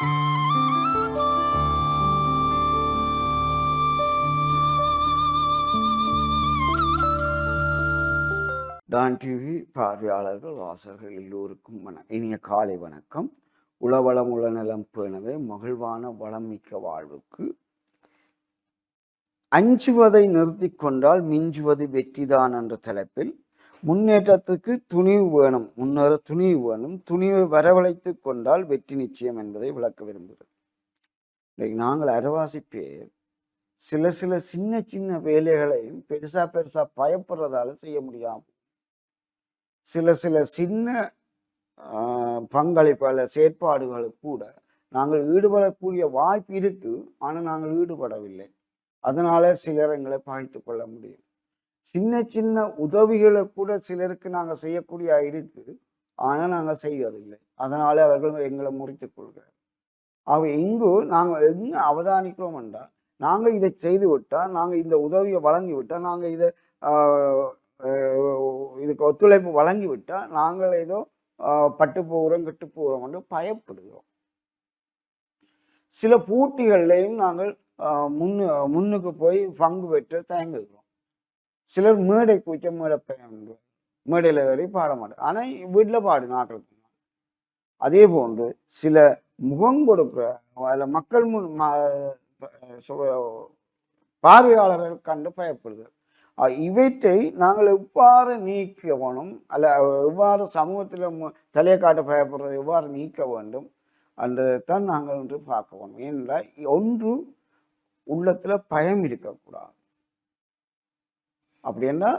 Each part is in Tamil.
டான் டிவி பார்வையாளர்கள் வாசகர்கள் எல்லோருக்கும் வண இனிய காலை வணக்கம். உளவளம் உளநலம் பேணவே மகிழ்வான வளமிக்க வாழ்வுக்கு. அஞ்சுவதை நிறுத்தி கொண்டால் மிஞ்சுவது வெற்றிதான் என்ற தலைப்பில் முன்னேற்றத்துக்கு துணிவு வேணும். முன்னேற துணிவு வேணும். துணிவை வரவழைத்து கொண்டால் வெற்றி நிச்சயம் என்பதை விளக்க விரும்புகிறேன். இன்றைக்கு நாங்கள் அரவாசி பேர். சில சில சின்ன சின்ன வேலைகளையும் பெருசா பெருசா பயப்படுறதால செய்ய முடியாம. சில சில சின்ன ஆஹ், பங்களிப்பு செயற்பாடுகளுக்கு கூட நாங்கள் ஈடுபடக்கூடிய வாய்ப்பு இருக்கு. ஆனால் நாங்கள் ஈடுபடவில்லை. அதனால சிலர் எங்களை பகைத்து கொள்ள முடியும். சின்ன சின்ன உதவிகளை கூட சிலருக்கு நாங்கள் செய்யக்கூடிய இருக்கு. ஆனால் நாங்கள் செய்வதில்லை. அதனால அவர்கள் எங்களை முறித்துக் கொள்கிறார். ஆக இங்கு நாங்கள் எங்க அவதானிக்கிறோம் என்றால் நாங்கள் இதை செய்து விட்டால் நாங்கள் இந்த உதவியை வழங்கி விட்டால் நாங்கள் இதை ஆஹ், இதுக்கு ஒத்துழைப்பு வழங்கி விட்டால் நாங்கள் ஏதோ பட்டு போகிறோம் கெட்டு போகிறோம் என்று பயப்படுகிறோம். சில போட்டிகள்லையும் நாங்கள் முன்னு முன்னுக்கு போய் பங்கு பெற்று தயங்குகிறோம். சிலர் மேடை கூச்ச மேடை பயம் மேடையில் ஏறி பாட மாட்டார் ஆனால் வீட்டில் பாடு நாட்களுக்கு அதே போன்று சில முகம் கொடுக்குற அதில் மக்கள் முன் பார்வையாளர்கள் கண்டு பயப்படுது. இவற்றை நாங்கள் எவ்வாறு நீக்க வேணும் அல்ல எவ்வாறு சமூகத்தில் தலையை காட்ட பயப்படுறதை எவ்வாறு நீக்க வேண்டும் என்றதைத்தான் நாங்கள் இன்று பார்க்க வேணும் ஏனென்றால் ஒன்று உள்ளத்தில் பயம் இருக்கக்கூடாது. அப்படின்னா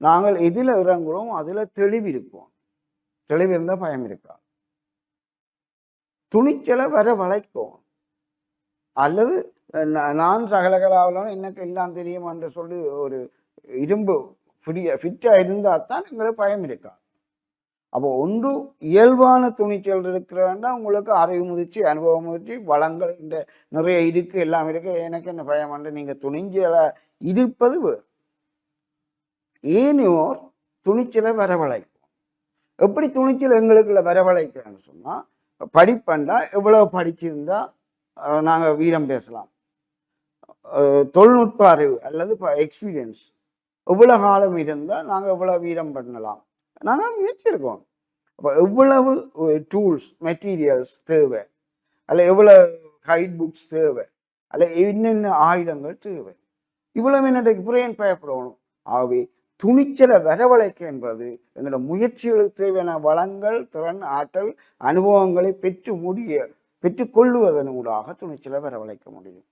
நாங்கள் எதில் இறங்குறோம் அதில் தெளிவு இருப்போம். தெளிவு இருந்தால் பயம் இருக்காது. துணிச்சலை வர வளைக்கும். அல்லது நான் சகலகலாவலாம் எனக்கு எல்லாம் தெரியும் என்று சொல்லி ஒரு இரும்பு ஃபிடிய ஃபிட்டாக இருந்தால் தான் எங்களுக்கு பயம் இருக்காது. அப்போ ஒன்று இயல்பான துணிச்சல் இருக்கிறாண்டா உங்களுக்கு அறிவு முதிர்ச்சி அனுபவம் முதிர்ச்சி வளங்கள் இந்த நிறைய இருக்கு எல்லாம் இருக்கு. எனக்கு என்ன பயம் என்று நீங்கள் துணிஞ்சலை இருப்பது வேறு. ஈனியோர் துணிச்சலை வரவழைக்கும். எப்படி துணிச்சல் எங்களுக்குள்ள வரவழைக்கிறேன்னு சொன்னால் படிப்பண்டா எவ்வளவு படிச்சிருந்தா நாங்கள் வீரம் பேசலாம். தொழில்நுட்ப அறிவு அல்லது எக்ஸ்பீரியன்ஸ் எவ்வளோ காலம் இருந்தால் நாங்கள் எவ்வளோ வீரம் பண்ணலாம். நாங்கள் முயற்சி எடுக்கோம் அப்போ எவ்வளவு டூல்ஸ் மெட்டீரியல்ஸ் தேவை? அல்ல எவ்வளவு கைட் புக்ஸ் தேவை? அல்ல என்னென்ன ஆயுதங்கள் தேவை? இவ்வளவு என்னுடைய புறையன் பயப்படணும். ஆகவே துணிச்சலை வரவழைக்க என்பது எங்களோட முயற்சிகளுக்கு தேவையான வளங்கள் திறன் ஆற்றல் அனுபவங்களை பெற்று முடிய பெற்றுக்கொள்ளுவதன் ஊடாக துணிச்சலை வரவழைக்க முடியும்.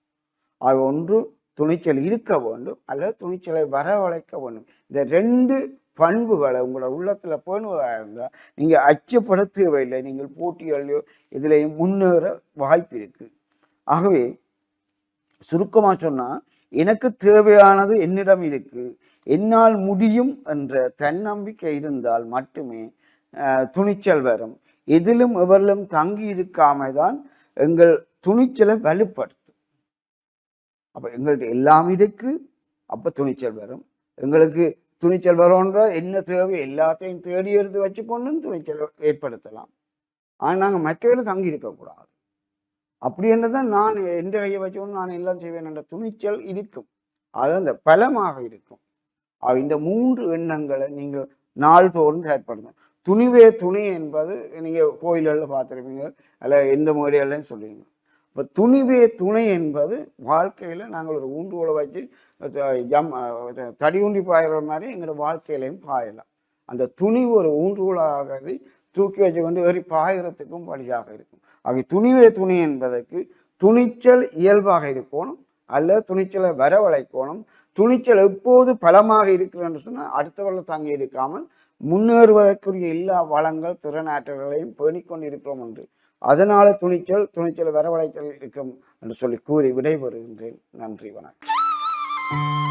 அது ஒன்று துணிச்சல் இருக்க வேண்டும் அல்லது துணிச்சலை வரவழைக்க வேண்டும். இந்த ரெண்டு பண்புகளை உங்களோட உள்ளத்தில் பேணுவதாக இருந்தால் நீங்கள் அச்சப்பட தேவையில்லை நீங்கள் போட்டிகளையோ இதுலையும் முன்னேற வாய்ப்பு இருக்குது ஆகவே சுருக்கமாக சொன்னால் எனக்கு தேவையானது என்னிடம் இருக்கு. என்னால் முடியும் என்ற தன்னம்பிக்கை இருந்தால் மட்டுமே துணிச்சல் வரும். எதிலும் எவரிலும் தங்கி இருக்காம தான் எங்கள் துணிச்சலை வலுப்படுத்தும். அப்ப எங்கள்கிட்ட எல்லாம் இருக்கு அப்ப துணிச்சல் வரும். எங்களுக்கு துணிச்சல் வரும்ன்ற என்ன தேவை? எல்லாத்தையும் தேடி எடுத்து வச்சுக்கொண்டும் துணிச்சல் ஏற்படுத்தலாம். ஆனால் நாங்கள் மற்றவர்கள் தங்கி இருக்கக்கூடாது. அப்படி என்றதான் நான் எந்த கையை வச்சோன்னு நான் எல்லாம் செய்வேன் என்ற துணிச்சல் இருக்கும். அது அந்த பலமாக இருக்கும். இந்த மூன்று எண்ணங்களை நீங்கள் நாள்தோறும் செயற்படுங்க துணிவே துணி என்பது நீங்கள் கோயில்களில் பார்த்துருப்பீங்க அல்ல எந்த முறையிலையும் சொல்லுவீங்க இப்போ துணிவே துணை என்பது வாழ்க்கையில் நாங்கள் ஒரு ஊன்றுகோலை வச்சு ஜம் தடி ஊண்டி பாயிற மாதிரி எங்களோட வாழ்க்கையிலையும் பாயலாம். அந்த துணி ஒரு ஊன்றுகோலாக தூக்கி வச்சு கொண்டு ஏறி பாயறதுக்கும் வழியாக இருக்கும். ஆகிய துணிவே துணி என்பதற்கு துணிச்சல் இயல்பாக இருக்கணும் அல்ல துணிச்சலை வரவழைக்கணும். துணிச்சல் எப்போது பலமாக இருக்கிறன்னு சொன்னால் அடுத்தவர்கள் தாங்கி இருக்காமல் முன்னேறுவதற்குரிய எல்லா வளங்கள் திறனாற்றல்களையும் பேணிக்கொண்டிருக்கிறோம் என்று. அதனால துணிச்சல் துணிச்சல் வரவழைத்தல் இருக்கும் என்று சொல்லி கூறி விடைபெறுகின்றேன். நன்றி வணக்கம்.